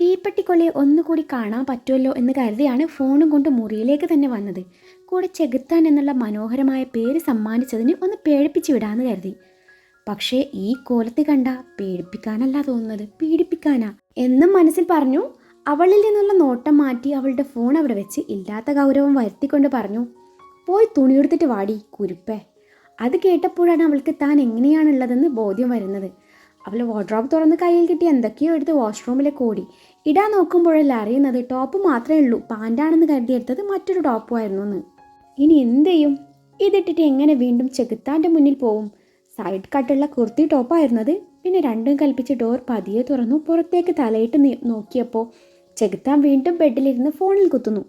തീപ്പെട്ടിക്കൊള്ളിയെ ഒന്നുകൂടി കാണാൻ പറ്റുമല്ലോ എന്ന് കരുതിയാണ് ഫോണും കൊണ്ട് മുറിയിലേക്ക് തന്നെ വന്നത്. കൂടെ ചെകുത്താൻ എന്നുള്ള മനോഹരമായ പേര് സമ്മാനിച്ചതിന് ഒന്ന് പേടിപ്പിച്ചു വിടാന്ന് കരുതി. പക്ഷേ ഈ കോലത്ത് കണ്ട പേടിപ്പിക്കാനല്ല തോന്നുന്നത്. പീഡിപ്പിക്കാനാ. എന്നും മനസ്സിൽ പറഞ്ഞു അവളിൽ നിന്നുള്ള നോട്ടം മാറ്റി അവളുടെ ഫോൺ അവിടെ വെച്ച് ഇല്ലാത്ത ഗൗരവം വരുത്തിക്കൊണ്ട് പറഞ്ഞു പോയി തുണിയെടുത്തിട്ട് വാടി കുരുപ്പേ. അത് കേട്ടപ്പോഴാണ് അവൾക്ക് താൻ എങ്ങനെയാണുള്ളതെന്ന് ബോധ്യം വരുന്നത്. അവൾ വാർഡ്രോബ് തുറന്ന് കയ്യിൽ കിട്ടി എന്തൊക്കെയോ എടുത്ത് വാഷ്റൂമിലേക്ക് ഓടി ഇടാൻ നോക്കുമ്പോഴല്ല അറിയുന്നത്? ടോപ്പ് മാത്രമേ ഉള്ളൂ. പാന്റാണെന്ന് കരുതിയെടുത്തത് മറ്റൊരു ടോപ്പുമായിരുന്നു എന്ന് ഇനി എന്ത് ചെയ്യും? ഇതിട്ടിട്ട് എങ്ങനെ വീണ്ടും ചെകുത്താന്റെ മുന്നിൽ പോവും? സൈഡ് കട്ടുള്ള കുർത്തി ടോപ്പായിരുന്നത് പിന്നെ രണ്ടും കൽപ്പിച്ച് ഡോർ പതിയെ തുറന്നു പുറത്തേക്ക് തലയിട്ട് നോക്കിയപ്പോൾ ചെകുത്താൻ വീണ്ടും ബെഡിലിരുന്ന് ഫോണിൽ കുത്തുന്നു.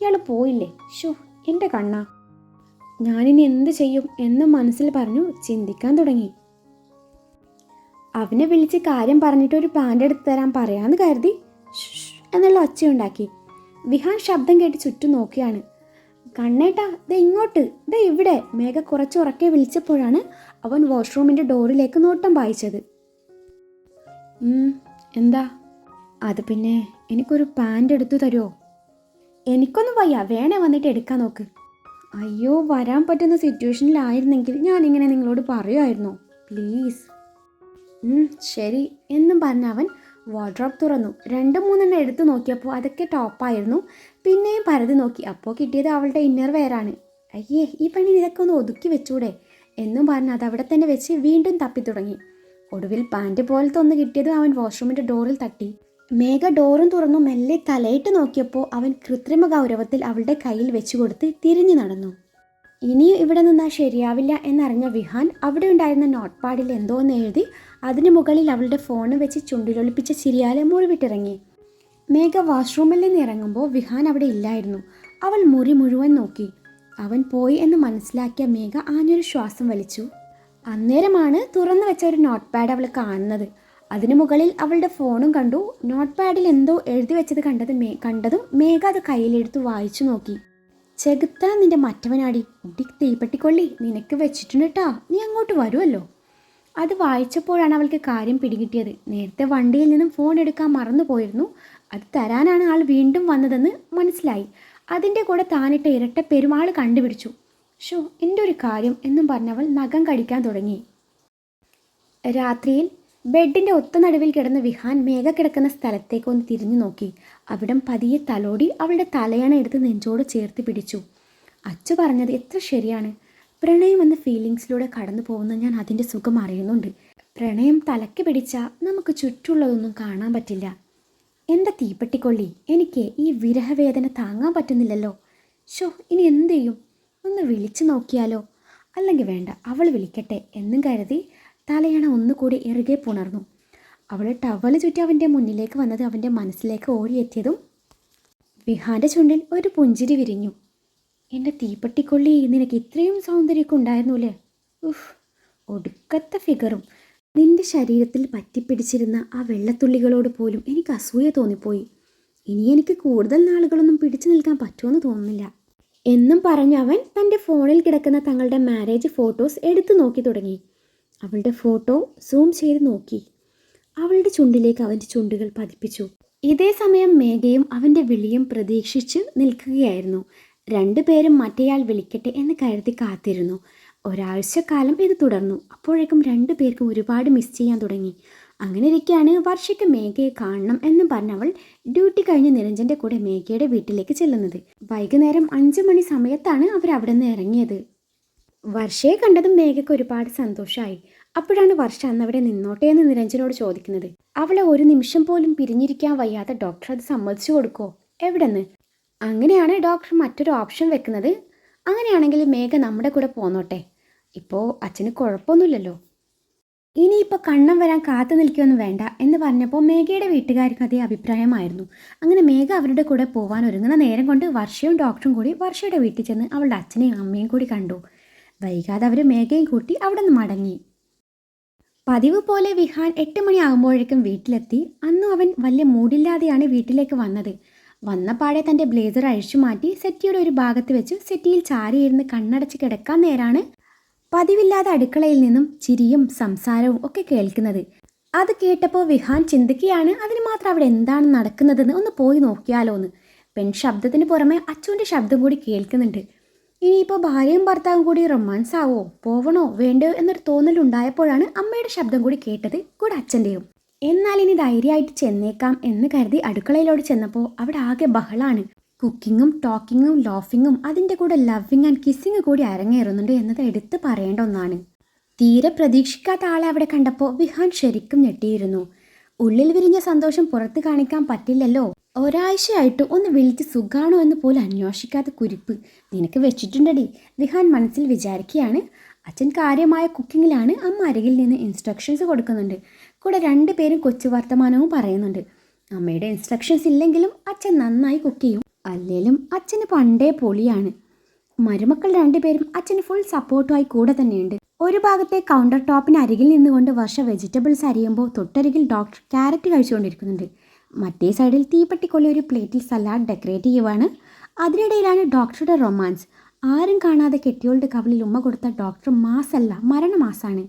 ഇയാൾ പോയില്ലേ? ഷോ എന്റെ കണ്ണ. ഞാനിനി എന്ത് ചെയ്യും എന്ന് മനസ്സിൽ പറഞ്ഞു ചിന്തിക്കാൻ തുടങ്ങി. അവനെ വിളിച്ച് കാര്യം പറഞ്ഞിട്ട് ഒരു പാന്റ് എടുത്ത് തരാൻ പറയാമെന്ന് കരുതി. എന്നുള്ള ഒച്ചയുണ്ടാക്കി. വിഹാൻ ശബ്ദം കേട്ട് ചുറ്റും നോക്കിയാണ്. കണ്ണേട്ടാ ദേ ഇങ്ങോട്ട്. ദേ ഇവിടെ. മേഘ കുറച്ച് ഉറക്കെ വിളിച്ചപ്പോഴാണ് അവൻ വാഷ്റൂമിന്റെ ഡോറിലേക്ക് നോട്ടം പായിച്ചത്. ഉം, എന്താ? അത് പിന്നെ എനിക്കൊരു പാന്റ് എടുത്തു തരുമോ എനിക്കൊന്നും വയ്യ. വേണേ വന്നിട്ട് എടുക്കാൻ നോക്ക്. അയ്യോ വരാൻ പറ്റുന്ന സിറ്റുവേഷനിലായിരുന്നെങ്കിൽ ഞാനിങ്ങനെ നിങ്ങളോട് പറയുമായിരുന്നോ. പ്ലീസ്. ശരി. എന്നും പറഞ്ഞ അവൻ വാർഡ്രോബ് തുറന്നു. രണ്ടും മൂന്നെണ്ണം എടുത്തു നോക്കിയപ്പോൾ അതൊക്കെ ടോപ്പായിരുന്നു പിന്നെയും പരതി നോക്കി. അപ്പോൾ കിട്ടിയത് അവളുടെ ഇന്നർ വെയറാണ് അയ്യേ ഈ പണി ഇതൊക്കെ ഒന്ന് ഒതുക്കി വെച്ചൂടെ? എന്നും പറഞ്ഞ് അത് അവിടെ തന്നെ വെച്ച് വീണ്ടും തപ്പി തുടങ്ങി. ഒടുവിൽ പാന്റ് പോലത്തെ ഒന്ന് കിട്ടിയത് അവൻ വാഷ്റൂമിന്റെ ഡോറിൽ തട്ടി. മേഘ ഡോറും തുറന്നു. മെല്ലെ തലയിട്ട് നോക്കിയപ്പോൾ അവൻ കൃത്രിമ ഗൗരവത്തിൽ അവളുടെ കയ്യിൽ വെച്ചു കൊടുത്ത് തിരിഞ്ഞു നടന്നു. ഇനിയും ഇവിടെ നിന്നാൽ ശരിയാവില്ല എന്നറിഞ്ഞ വിഹാൻ അവിടെ ഉണ്ടായിരുന്ന നോട്ട് പാഡിൽ എന്തോ എന്ന് എഴുതി അതിന് മുകളിൽ അവളുടെ ഫോൺ വെച്ച് ചുണ്ടിലൊളിപ്പിച്ച ചിരിയാലെ മുറിവിട്ടിറങ്ങി മേഘ വാഷ്റൂമിൽ നിന്ന് ഇറങ്ങുമ്പോൾ വിഹാൻ അവിടെ ഇല്ലായിരുന്നു. അവൾ മുറി മുഴുവൻ നോക്കി. അവൻ പോയി എന്ന് മനസ്സിലാക്കിയ മേഘ ആഞ്ഞൊരു ശ്വാസം വലിച്ചു. അന്നേരമാണ് തുറന്നു വെച്ച ഒരു നോട്ട് പാഡ് അവൾ കാണുന്നത്. അതിനു മുകളിൽ അവളുടെ ഫോണും കണ്ടു. നോട്ട് പാഡിൽ എന്തോ എഴുതി വെച്ചത് കണ്ടത് മേ കണ്ടതും മേഘ അത് കയ്യിലെടുത്ത് വായിച്ചു നോക്കി. ചെകുത്താൻ നിന്റെ മറ്റവനാടി. ഡിക് തീപ്പെട്ടിക്കൊള്ളി നിനക്ക് വെച്ചിട്ടുണ്ട് കേട്ടാ നീ അങ്ങോട്ട് വരുമല്ലോ അത് വായിച്ചപ്പോഴാണ് അവൾക്ക് കാര്യം പിടികിട്ടിയത്. നേരത്തെ വണ്ടിയിൽ നിന്നും ഫോൺ എടുക്കാൻ മറന്നു പോയിരുന്നു. അത് തരാനാണ് ആൾ വീണ്ടും വന്നതെന്ന് മനസ്സിലായി. അതിന്റെ കൂടെ താനിട്ട ഇരട്ട പെരുമാൾ കണ്ടുപിടിച്ചു. ഷോ എന്റെ ഒരു കാര്യം എന്നും പറഞ്ഞവൾ നഖം കടിക്കാൻ തുടങ്ങി. രാത്രിയിൽ ബെഡിന്റെ ഒത്ത നടുവിൽ കിടന്ന വിഹാൻ മേഘ കിടക്കുന്ന സ്ഥലത്തേക്ക് ഒന്ന് തിരിഞ്ഞു നോക്കി. അവിടം പതിയെ തലോടി അവളുടെ തലയണ എടുത്ത് നെഞ്ചോട് ചേർത്ത് പിടിച്ചു. അച്ചു പറഞ്ഞത് എത്ര ശരിയാണ്? പ്രണയം എന്ന ഫീലിങ്സിലൂടെ കടന്നു പോകുന്ന ഞാൻ അതിന്റെ സുഖം അറിയുന്നുണ്ട്. പ്രണയം തലയ്ക്ക് പിടിച്ചാൽ നമുക്ക് ചുറ്റുള്ളതൊന്നും കാണാൻ പറ്റില്ല. എന്റെ തീപ്പെട്ടിക്കൊള്ളി എനിക്ക് ഈ വിരഹവേദന താങ്ങാൻ പറ്റുന്നില്ലല്ലോ. ഷോ ഇനി എന്ത് ചെയ്യും? ഒന്ന് വിളിച്ചു നോക്കിയാലോ? അല്ലെങ്കിൽ വേണ്ട അവൾ വിളിക്കട്ടെ എന്നും കരുതി തലയണ ഒന്നുകൂടി ഇറുകെ പുണർന്നു. അവൾ ടവൽ ചുറ്റി അവന്റെ മുന്നിലേക്ക് വന്നത് അവന്റെ മനസ്സിലേക്ക് ഓടിയെത്തിയതും വിഹാന്റെ ചുണ്ടിൽ ഒരു പുഞ്ചിരി വിരിഞ്ഞു. എന്റെ തീപ്പെട്ടിക്കൊള്ളി നിനക്ക് ഇത്രയും സൗന്ദര്യമൊക്കെ ഉണ്ടായിരുന്നുല്ലേ? ഉഫ് ഒടുക്കത്തെ ഫിഗറും. നിന്റെ ശരീരത്തിൽ പറ്റിപ്പിടിച്ചിരുന്ന ആ വെള്ളത്തുള്ളികളോട് പോലും എനിക്ക് അസൂയ തോന്നിപ്പോയി. ഇനി എനിക്ക് കൂടുതൽ നാളുകളൊന്നും പിടിച്ചു നിൽക്കാൻ പറ്റുമെന്ന് തോന്നുന്നില്ല. എന്നും പറഞ്ഞ അവൻ തന്റെ ഫോണിൽ കിടക്കുന്ന തങ്ങളുടെ മാരേജ് ഫോട്ടോസ് എടുത്തു നോക്കി തുടങ്ങി. അവളുടെ ഫോട്ടോ സൂം ചെയ്ത് നോക്കി. അവളുടെ ചുണ്ടിലേക്ക് അവന്റെ ചുണ്ടുകൾ പതിപ്പിച്ചു. ഇതേ സമയം മേഘയും അവന്റെ വിളിയും പ്രതീക്ഷിച്ച് നിൽക്കുകയായിരുന്നു. രണ്ടുപേരും മറ്റേയാൾ വിളിക്കട്ടെ എന്ന് കരുതി കാത്തിരുന്നു. ഒരാഴ്ചക്കാലം ഇത് തുടർന്നു. അപ്പോഴേക്കും രണ്ടു പേർക്കും ഒരുപാട് മിസ് ചെയ്യാൻ തുടങ്ങി. അങ്ങനെ ഇരിക്കുകയാണ് വർഷയ്ക്ക് മേഘയെ കാണണം എന്ന് പറഞ്ഞവൾ ഡ്യൂട്ടി കഴിഞ്ഞ് നിരഞ്ജന്റെ കൂടെ മേഘയുടെ വീട്ടിലേക്ക് ചെല്ലുന്നത്. വൈകുന്നേരം അഞ്ചു മണി സമയത്താണ് അവർ അവിടെ നിന്ന് ഇറങ്ങിയത്. വർഷയെ കണ്ടതും മേഘയ്ക്ക് ഒരുപാട് സന്തോഷമായി അപ്പോഴാണ് വർഷ അന്നവിടെ നിന്നോട്ടെ എന്ന് നിരഞ്ജനോട് ചോദിക്കുന്നത്. അവളെ ഒരു നിമിഷം പോലും പിരിഞ്ഞിരിക്കാൻ വയ്യാത്ത ഡോക്ടർ അത് സമ്മതിച്ചു കൊടുക്കോ എവിടെന്ന്? അങ്ങനെയാണ് ഡോക്ടർ മറ്റൊരു ഓപ്ഷൻ വെക്കുന്നത്. അങ്ങനെയാണെങ്കിൽ മേഘ നമ്മുടെ കൂടെ പോന്നോട്ടെ. ഇപ്പോൾ അച്ഛന് കുഴപ്പമൊന്നുമില്ലല്ലോ. ഇനിയിപ്പോൾ കണ്ണം വരാൻ കാത്തു നിൽക്കുകയൊന്നും വേണ്ട എന്ന് പറഞ്ഞപ്പോൾ മേഘയുടെ വീട്ടുകാർക്ക് അതേ അഭിപ്രായമായിരുന്നു. അങ്ങനെ മേഘ അവരുടെ കൂടെ പോകാൻ ഒരുങ്ങുന്ന നേരം കൊണ്ട് വർഷയും ഡോക്ടറും കൂടി വർഷയുടെ വീട്ടിൽ ചെന്ന് അവളുടെ അച്ഛനെയും അമ്മയും കൂടി കണ്ടു. വൈകാതെ അവർ മേഘയും കൂട്ടി അവിടെ നിന്ന് മടങ്ങി. പതിവ് പോലെ വിഹാൻ എട്ട് മണിയാകുമ്പോഴേക്കും വീട്ടിലെത്തി. അന്നും അവൻ വലിയ മൂടില്ലാതെയാണ് വീട്ടിലേക്ക് വന്നത്. വന്ന പാടെ തന്റെ ബ്ലേസർ അഴിച്ചു മാറ്റി സെറ്റിയുടെ ഒരു ഭാഗത്ത് വെച്ച് സെറ്റിയിൽ ചാരിയിരുന്ന് കണ്ണടച്ച് കിടക്കാൻ നേരാണ് പതിവില്ലാതെ അടുക്കളയിൽ നിന്നും ചിരിയും സംസാരവും ഒക്കെ കേൾക്കുന്നത്. അത് കേട്ടപ്പോൾ വിഹാൻ ചിന്തിക്കുകയാണ് അതിന് മാത്രം അവിടെ എന്താണ് നടക്കുന്നതെന്ന് ഒന്ന് പോയി നോക്കിയാലോ എന്ന് പെൺ ശബ്ദത്തിന് പുറമെ അച്ചുവിന്റെ ശബ്ദം കൂടി കേൾക്കുന്നുണ്ട്. ഇനിയിപ്പോൾ ഭാര്യയും ഭർത്താവും കൂടി റൊമാൻസ് ആവോ പോവണോ വേണ്ടോ എന്നൊരു തോന്നലുണ്ടായപ്പോഴാണ് അമ്മയുടെ ശബ്ദം കൂടി കേട്ടത് കൂടെ അച്ഛന്റെയും എന്നാൽ ഇനി ധൈര്യമായിട്ട് ചെന്നേക്കാം എന്ന് കരുതി അടുക്കളയിലോട് ചെന്നപ്പോൾ അവിടെ ആകെ ബഹളാണ്. കുക്കിങ്ങും ടോക്കിങ്ങും ലോഫിങ്ങും അതിന്റെ കൂടെ ലവിങ് ആൻഡ് കിസ്സിങ് കൂടി അരങ്ങേറുന്നുണ്ട് എന്നത് എടുത്തു പറയേണ്ട ഒന്നാണ്. തീരെ പ്രതീക്ഷിക്കാത്ത ആളെ അവിടെ കണ്ടപ്പോൾ വിഹാൻ ശരിക്കും ഞെട്ടിയിരുന്നു. ഉള്ളിൽ വിരിഞ്ഞ സന്തോഷം പുറത്ത് കാണിക്കാൻ പറ്റില്ലല്ലോ. ഒരാഴ്ചയായിട്ട് ഒന്ന് വിളിച്ച് സുഖാണോ എന്ന് പോലും അന്വേഷിക്കാത്ത കുരിപ്പ്. നിനക്ക് വെച്ചിട്ടുണ്ടടി. വിഹാൻ മനസ്സിൽ വിചാരിക്കുകയാണ്. അച്ഛൻ കാര്യമായ കുക്കിങ്ങിലാണ് അമ്മ അരികിൽ നിന്ന് ഇൻസ്ട്രക്ഷൻസ് കൊടുക്കുന്നുണ്ട്. കൂടെ രണ്ട് പേരും കൊച്ചു വർത്തമാനവും പറയുന്നുണ്ട്. അമ്മയുടെ ഇൻസ്ട്രക്ഷൻസ് ഇല്ലെങ്കിലും അച്ഛൻ നന്നായി കുക്ക് ചെയ്യും. അല്ലേലും അച്ഛന് പണ്ടേ പൊളിയാണ്. മരുമക്കൾ രണ്ടുപേരും അച്ഛന് ഫുൾ സപ്പോർട്ടുമായി കൂടെ തന്നെയുണ്ട്. ഒരു ഭാഗത്തെ കൗണ്ടർ ടോപ്പിന് അരികിൽ നിന്നുകൊണ്ട് വർഷ വെജിറ്റബിൾസ് അരിയുമ്പോൾ തൊട്ടരികിൽ ഡോക്ടർ ക്യാരറ്റ് കഴിച്ചുകൊണ്ടിരിക്കുന്നുണ്ട്. മറ്റേ സൈഡിൽ തീപ്പെട്ടിക്കൊള്ളി ഒരു പ്ലേറ്റിൽ സലാഡ് ഡെക്കറേറ്റ് ചെയ്യുവാണ്. അതിനിടയിലാണ് ഡോക്ടറുടെ റൊമാൻസ് ആരും കാണാതെ കെട്ടിയോളുടെ കവളിൽ ഉമ്മ കൊടുത്ത ഡോക്ടർ മാസല്ല മരണമാസാണ്.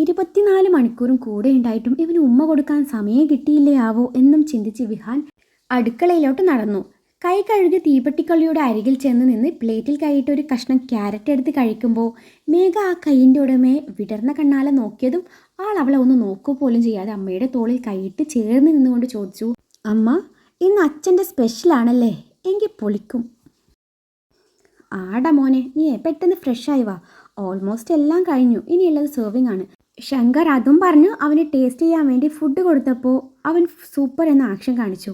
ഇരുപത്തിനാല് മണിക്കൂറും കൂടെ ഉണ്ടായിട്ടും ഇവന് ഉമ്മ കൊടുക്കാൻ സമയം കിട്ടിയില്ലേ ആവോ എന്നും ചിന്തിച്ച് വിഹാൻ അടുക്കളയിലോട്ട് നടന്നു. കൈ കഴുകി തീപ്പെട്ടിക്കള്ളിയുടെ അരികിൽ ചെന്ന് നിന്ന് പ്ലേറ്റിൽ കൈയിട്ട് ഒരു കഷ്ണം ക്യാരറ്റ് എടുത്ത് കഴിക്കുമ്പോൾ മേഘ ആ കൈയിന്റെ ഉടമയെ വിടർന്ന കണ്ണാലെ നോക്കിയതും ആൾ അവളെ ഒന്ന് നോക്കുക പോലും ചെയ്യാതെ അമ്മയുടെ തോളിൽ കൈയിട്ട് ചേർന്ന് നിന്നുകൊണ്ട് ചോദിച്ചു അമ്മ ഇന്ന് അച്ഛന്റെ സ്പെഷ്യലാണല്ലേ എങ്കിൽ പൊളിക്കും. ആടാ മോനെ നീ പെട്ടെന്ന് ഫ്രഷായി വാ. ഓൾമോസ്റ്റ് എല്ലാം കഴിഞ്ഞു. ഇനിയുള്ളത് സെർവിങ് ആണ്. ശങ്കർ അതും പറഞ്ഞു അവന് ടേസ്റ്റ് ചെയ്യാൻ വേണ്ടി ഫുഡ് കൊടുത്തപ്പോൾ അവൻ സൂപ്പർ എന്ന ആക്ഷൻ കാണിച്ചു.